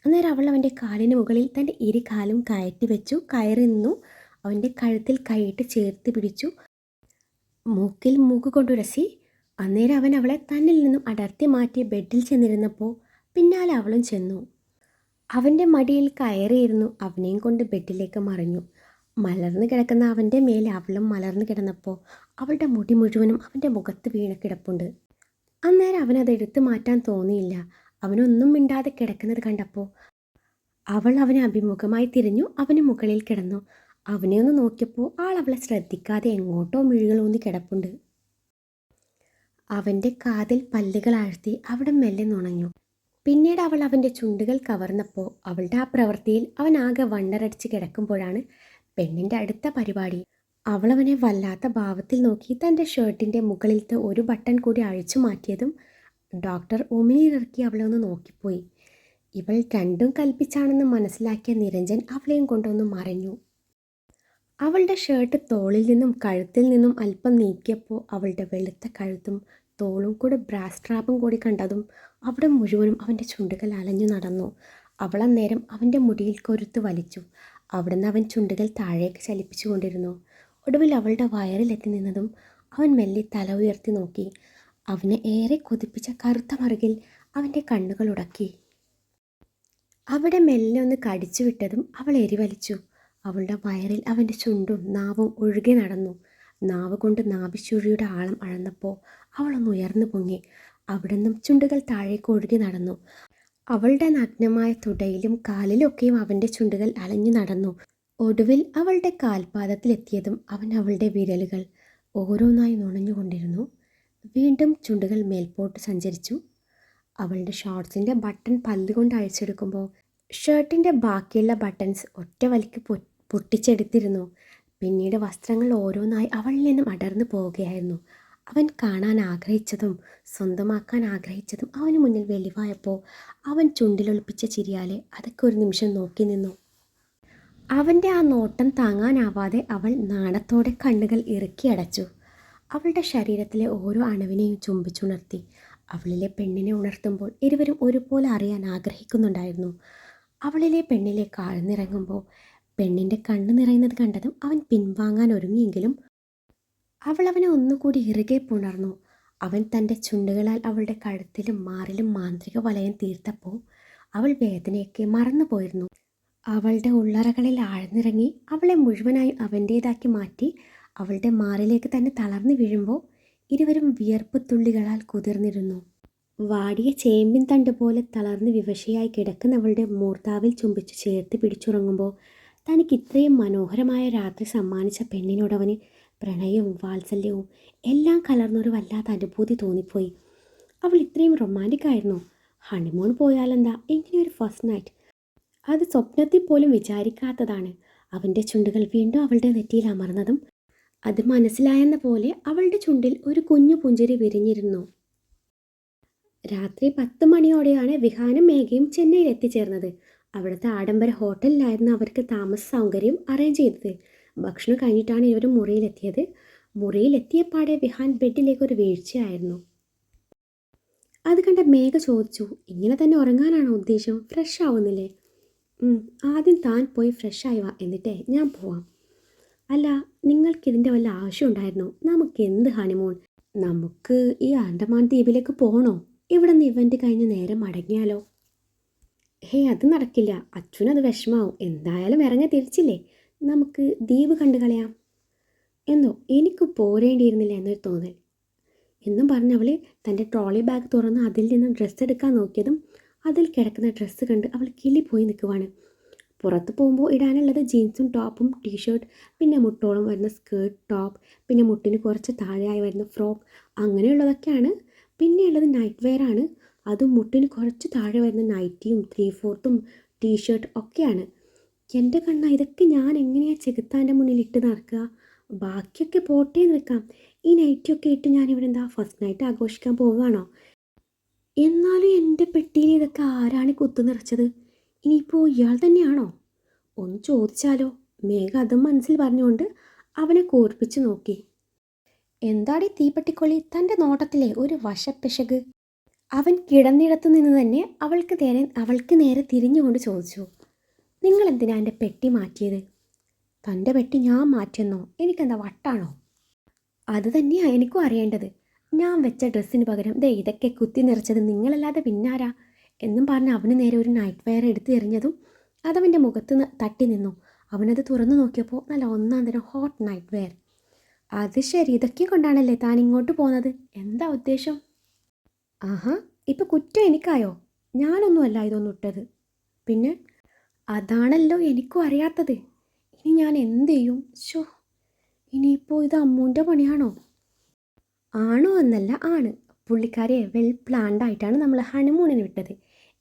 അന്നേരം അവൾ അവന്റെ കാലിന് മുകളിൽ തന്റെ ഇരു കാലും കയറ്റി വെച്ചു കയറി നിന്നു. അവന്റെ കഴുത്തിൽ കൈയിട്ട് ചേർത്ത് പിടിച്ചു. മൂക്കിൽ മൂക്ക് കൊണ്ടുരസി. അന്നേരം അവൻ അവളെ തന്നിൽ നിന്നും അടർത്തി മാറ്റി ബെഡിൽ ചെന്നിരുന്നപ്പോൾ പിന്നാലെ അവളും ചെന്നു. അവന്റെ മടിയിൽ കയറിയിരുന്നു. അവനെയും കൊണ്ട് ബെഡിലേക്ക് മറിഞ്ഞു. മലർന്നു കിടക്കുന്ന അവന്റെ മേലെ അവളും മലർന്നു കിടന്നപ്പോൾ അവളുടെ മുടി മുഴുവനും അവന്റെ മുഖത്ത് വീണ കിടപ്പുണ്ട്. അന്നേരം അവനത് എടുത്തു മാറ്റാൻ തോന്നിയില്ല. അവനൊന്നും മിണ്ടാതെ കിടക്കുന്നത് കണ്ടപ്പോൾ അവൾ അവനെ അഭിമുഖമായി തിരിഞ്ഞു അവന് മുകളിൽ കിടന്നു. അവനെ ഒന്ന് നോക്കിയപ്പോൾ ആൾ അവളെ ശ്രദ്ധിക്കാതെ എങ്ങോട്ടോ മിഴികളൂന്നി കിടപ്പുണ്ട്. അവന്റെ കാതിൽ പല്ലുകൾ ആഴ്ത്തി അവിടെ മെല്ലെ നുണഞ്ഞു. പിന്നീട് അവൾ അവന്റെ ചുണ്ടുകൾ കവർന്നപ്പോൾ അവളുടെ ആ പ്രവൃത്തിയിൽ അവൻ ആകെ വണ്ടരടിച്ച് കിടക്കുമ്പോഴാണ് പെണ്ണിന്റെ അടുത്ത പരിപാടി. അവളവനെ വല്ലാത്ത ഭാവത്തിൽ നോക്കി തന്റെ ഷർട്ടിന്റെ മുകളിലത്തെ ഒരു ബട്ടൺ കൂടി അഴിച്ചു മാറ്റിയതും ഡോക്ടർ ഉമിനിറക്കി അവളെ ഒന്ന് നോക്കിപ്പോയി. ഇവൾ രണ്ടും കൽപ്പിച്ചാണെന്ന് മനസ്സിലാക്കിയ നിരഞ്ജൻ അവളെയും കൊണ്ടൊന്ന് മറഞ്ഞു. അവളുടെ ഷർട്ട് തോളിൽ നിന്നും കഴുത്തിൽ നിന്നും അല്പം നീക്കിയപ്പോൾ അവളുടെ വെളുത്ത കഴുത്തും തോളും കൂടെ ബ്രാസ് ട്രാപ്പും കൂടി കണ്ടതും അവിടെ മുഴുവനും അവന്റെ ചുണ്ടുകൾ അലഞ്ഞു നടന്നു. അവളന്നേരം അവന്റെ മുടിയിൽ കൊരുത്ത് വലിച്ചു. അവിടുന്ന് അവൻ ചുണ്ടുകൾ താഴേക്ക് ചലിപ്പിച്ചു കൊണ്ടിരുന്നു. ഒടുവിൽ അവളുടെ വയറിലെത്തി നിന്നതും അവൻ മെല്ലെ തല ഉയർത്തി നോക്കി. അവനെ ഏറെ കൊതിപ്പിച്ച കറുത്ത മറുകിൽ അവന്റെ കണ്ണുകൾ ഉടക്കി. അവിടെ മെല്ലെ ഒന്ന് കടിച്ചു വിട്ടതും അവൾ എരിവലിച്ചു. അവളുടെ വയറിൽ അവന്റെ ചുണ്ടും നാവും ഒഴുകി നടന്നു. നാവ് കൊണ്ട് നാഭിച്ചുഴിയുടെ ആളം അളന്നപ്പോൾ അവളൊന്ന് ഉയർന്നു പൊങ്ങി. അവിടുന്ന് ചുണ്ടുകൾ താഴേക്ക് ഒഴുകി നടന്നു. അവളുടെ നഗ്നമായ തുടയിലും കാലിലൊക്കെയും അവന്റെ ചുണ്ടുകൾ അലഞ്ഞു നടന്നു. ഒടുവിൽ അവളുടെ കാൽപാദത്തിലെത്തിയതും അവൻ അവളുടെ വിരലുകൾ ഓരോന്നായി നുണഞ്ഞുകൊണ്ടിരുന്നു വീണ്ടും ചുണ്ടുകൾ മേൽപോട്ട് സഞ്ചരിച്ചു. അവളുടെ ഷോർട്സിന്റെ ബട്ടൺ പല്ലുകൊണ്ട് അഴിച്ചെടുക്കുമ്പോൾ ഷർട്ടിന്റെ ബാക്കിയുള്ള ബട്ടൺസ് ഒറ്റ വലിക്ക് പൊട്ടിച്ചെടുത്തിരുന്നു. പിന്നീട് വസ്ത്രങ്ങൾ ഓരോന്നായി അവളിൽ നിന്നും അടർന്നു പോവുകയായിരുന്നു. അവൻ കാണാൻ ആഗ്രഹിച്ചതും സ്വന്തമാക്കാൻ ആഗ്രഹിച്ചതും അവന് മുന്നിൽ വെളിവായപ്പോൾ അവൻ ചുണ്ടിലൊളിപ്പിച്ച ചിരിയാലെ അതൊക്കെ ഒരു നിമിഷം നോക്കി നിന്നു. അവന്റെ ആ നോട്ടം താങ്ങാനാവാതെ അവൾ നാണത്തോടെ കണ്ണുകൾ ഇറുക്കി അടച്ചു. അവളുടെ ശരീരത്തിലെ ഓരോ അണുവിനെയും ചുംബിച്ചുണർത്തി. അവളിലെ പെണ്ണിനെ ഉണർത്തുമ്പോൾ ഇരുവരും ഒരുപോലെ അറിയാൻ ആഗ്രഹിക്കുന്നുണ്ടായിരുന്നു. അവളിലെ പെണ്ണിലെ ആഴ്ന്നിറങ്ങുമ്പോൾ പെണ്ണിന്റെ കണ്ണ് നിറയുന്നത് കണ്ടതും അവൻ പിൻവാങ്ങാൻ ഒരുങ്ങിയെങ്കിലും അവൾ അവനെ ഒന്നുകൂടി ഇറുകെ പുണർന്നു. അവൻ തന്റെ ചുണ്ടുകളാൽ അവളുടെ കഴുത്തിലും മാറിലും മാന്ത്രിക വലയം തീർത്തപ്പോൾ അവൾ വേദനയൊക്കെ മറന്നുപോയിരുന്നു അവളുടെ ഉള്ളറകളിൽ ആഴ്ന്നിറങ്ങി അവളെ മുഴുവനായി അവന്റേതാക്കി മാറ്റി അവളുടെ മാറിലേക്ക് തന്നെ തളർന്നു വീഴുമ്പോൾ ഇരുവരും വിയർപ്പ് തുള്ളികളാൽ കുതിർന്നിരുന്നു. വാടിയ ചേമ്പിൻ തണ്ട് പോലെ തളർന്ന് വിവശയായി കിടക്കുന്നവളുടെ മൂർത്താവിൽ ചുംബിച്ച് ചേർത്ത് പിടിച്ചുറങ്ങുമ്പോൾ തനിക്ക് ഇത്രയും മനോഹരമായ രാത്രി സമ്മാനിച്ച പെണ്ണിനോടവന് പ്രണയവും വാത്സല്യവും എല്ലാം കലർന്നൊരു വല്ലാത്ത അനുഭൂതി തോന്നിപ്പോയി. അവൾ ഇത്രയും റൊമാന്റിക് ആയിരുന്നു. ഹണിമൂൺ പോയാലെന്താ? ഇങ്ങനെയൊരു ഫസ്റ്റ് നൈറ്റ് അത് സ്വപ്നത്തിൽ പോലും വിചാരിക്കാത്തതാണ്. അവന്റെ ചുണ്ടുകൾ വീണ്ടും അവളുടെ നെറ്റിയിൽ അമർന്നതും അത് മനസ്സിലായെന്ന പോലെ അവളുടെ ചുണ്ടിൽ ഒരു കുഞ്ഞു പുഞ്ചിരി വിരിഞ്ഞിരുന്നു. രാത്രി പത്ത് മണിയോടെയാണ് വിഹാനും മേഘയും ചെന്നൈയിൽ എത്തിച്ചേർന്നത് അവിടുത്തെ ആഡംബര ഹോട്ടലിലായിരുന്നു അവർക്ക് താമസ സൗകര്യം അറേഞ്ച് ചെയ്തത്. ഭക്ഷണം കഴിഞ്ഞിട്ടാണ് ഇവർ മുറിയിലെത്തിയത്. മുറിയിലെത്തിയപ്പാടെ വിഹാൻ ബെഡിലേക്ക് ഒരു വീഴ്ചയായിരുന്നു. അത് കണ്ട മേഘ ചോദിച്ചു ഇങ്ങനെ തന്നെ ഉറങ്ങാനാണോ ഉദ്ദേശം? ഫ്രഷ് ആവുന്നില്ലേ? ആദ്യം താൻ പോയി ഫ്രഷ് ആയി വാ എന്നിട്ടേ ഞാൻ പോവാം. അല്ല നിങ്ങൾക്കിതിന്റെ വല്ല ആവശ്യമുണ്ടായിരുന്നോ നമുക്ക് എന്ത് ഹണിമൂൺ നമുക്ക് ഈ ആൻഡമാൻ ദ്വീപിലേക്ക് പോകണോ ഇവിടെ നിന്ന് ഇവന്റ് കഴിഞ്ഞ് നേരെ മടങ്ങിയാലോ? ഹേ അത് നടക്കില്ല. അച്ഛനത് വിഷമാവും. എന്തായാലും ഇറങ്ങി തിരിച്ചില്ലേ? നമുക്ക് ദ്വീപ് കണ്ടു കളയാം. എന്നോ എനിക്ക് പോരേണ്ടിയിരുന്നില്ല എന്നൊരു തോന്നൽ. എന്നും പറഞ്ഞവൾ തന്റെ ട്രോളി ബാഗ് തുറന്ന് അതിൽ നിന്ന് ഡ്രസ്സ് എടുക്കാൻ നോക്കിയതും അതിൽ കിടക്കുന്ന ഡ്രസ്സ് കണ്ട് അവൾ കിളി പോയി നിൽക്കുവാണ്. പുറത്ത് പോകുമ്പോൾ ഇടാനുള്ളത് ജീൻസും ടോപ്പും ടീഷർട്ട് പിന്നെ മുട്ടോളം വരുന്ന സ്കേർട്ട് ടോപ്പ് പിന്നെ മുട്ടിന് കുറച്ച് താഴെയായി വരുന്ന ഫ്രോക്ക് അങ്ങനെയുള്ളതൊക്കെയാണ്. പിന്നെയുള്ളത് നൈറ്റ് വെയർ ആണ് അതും മുട്ടിന് കുറച്ച് താഴെ വരുന്ന നൈറ്റിയും ത്രീ ഫോർത്തും ടീഷർട്ട് ഒക്കെയാണ്. എന്റെ കണ്ണ ഇതൊക്കെ ഞാൻ എങ്ങനെയാണ് ചെകുത്താന്റെ മുന്നിൽ ഇട്ട് നടക്കുക? ബാക്കിയൊക്കെ പോട്ടേന്ന് വെക്കാം. ഈ നൈറ്റിയൊക്കെ ഇട്ട് ഞാനിവിടെ എന്താ ഫസ്റ്റ് നൈറ്റ് ആഘോഷിക്കാൻ പോവുകയാണോ? എന്നാലും എന്റെ പെട്ടിയിൽ ഇതൊക്കെ ആരാണ് കുത്തു നിറച്ചത്? ഇനിയിപ്പോൾ ഇയാൾ തന്നെയാണോ? ഒന്ന് ചോദിച്ചാലോ? മേഘ അതും മനസ്സിൽ പറഞ്ഞുകൊണ്ട് അവനെ കോർപ്പിച്ചു നോക്കി. എന്താടി തീപ്പെട്ടിക്കൊള്ളി? തന്റെ നോട്ടത്തിലെ ഒരു വശപ്പിശക്. അവൻ കിടന്നിടത്തു നിന്ന് തന്നെ അവൾക്ക് നേരെ അവൾക്ക് നേരെ തിരിഞ്ഞുകൊണ്ട് ചോദിച്ചു നിങ്ങൾ എന്തിനാ എന്റെ പെട്ടി മാറ്റിയത്? തന്റെ പെട്ടി ഞാൻ മാറ്റിയെന്നോ? എനിക്കെന്താ വട്ടാണോ? അത് തന്നെയാണ് എനിക്കും അറിയേണ്ടത്. ഞാൻ വെച്ച ഡ്രസ്സിന് പകരം ദേ ഇതൊക്കെ കുത്തി നിറച്ചത് നിങ്ങളല്ലാതെ പിന്നാരാ? എന്നും പറഞ്ഞ് അവന് നേരെ ഒരു നൈറ്റ് വെയർ എടുത്തു എറിഞ്ഞതും അതവന്റെ മുഖത്ത് തട്ടി നിന്നു. അവനത് തുറന്നു നോക്കിയപ്പോൾ നല്ല ഒന്നാം തരം ഹോട്ട് നൈറ്റ് വെയർ അത് ശരി ഇതൊക്കെ കൊണ്ടാണല്ലേ താൻ ഇങ്ങോട്ട് പോകുന്നത് എന്താ ഉദ്ദേശം? ആഹാ ഇപ്പം കുറ്റം എനിക്കായോ? ഞാനൊന്നുമല്ല ഇതൊന്നും ഇട്ടത്. പിന്നെ അതാണല്ലോ എനിക്കും അറിയാത്തത്. ഇനി ഞാൻ എന്ത് ചെയ്യും? ഷോ ഇനിയിപ്പോൾ ഇത് അമ്മൂന്റെ പണിയാണോ? ആണോ എന്നല്ല ആണ്. പുള്ളിക്കാരെ വെൽ പ്ലാൻഡ് ആയിട്ടാണ് നമ്മൾ ഹണിമൂണിന് വിട്ടത്.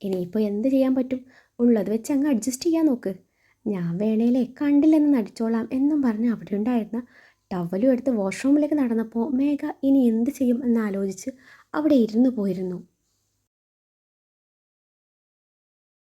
ഇനിയിപ്പോൾ എന്ത് ചെയ്യാൻ പറ്റും? ഉള്ളത് വെച്ച് അങ്ങ് അഡ്ജസ്റ്റ് ചെയ്യാൻ നോക്ക്. ഞാൻ വേണേലേ കണ്ടില്ലെന്ന് നടിച്ചോളാം എന്നും പറഞ്ഞ് അവിടെ ഉണ്ടായിരുന്ന ടവലും എടുത്ത് വാഷ്റൂമിലേക്ക് നടന്നപ്പോൾ മേഘ ഇനി എന്ത് ചെയ്യും എന്നാലോചിച്ച് അവിടെ ഇരുന്നു പോയിരുന്നു.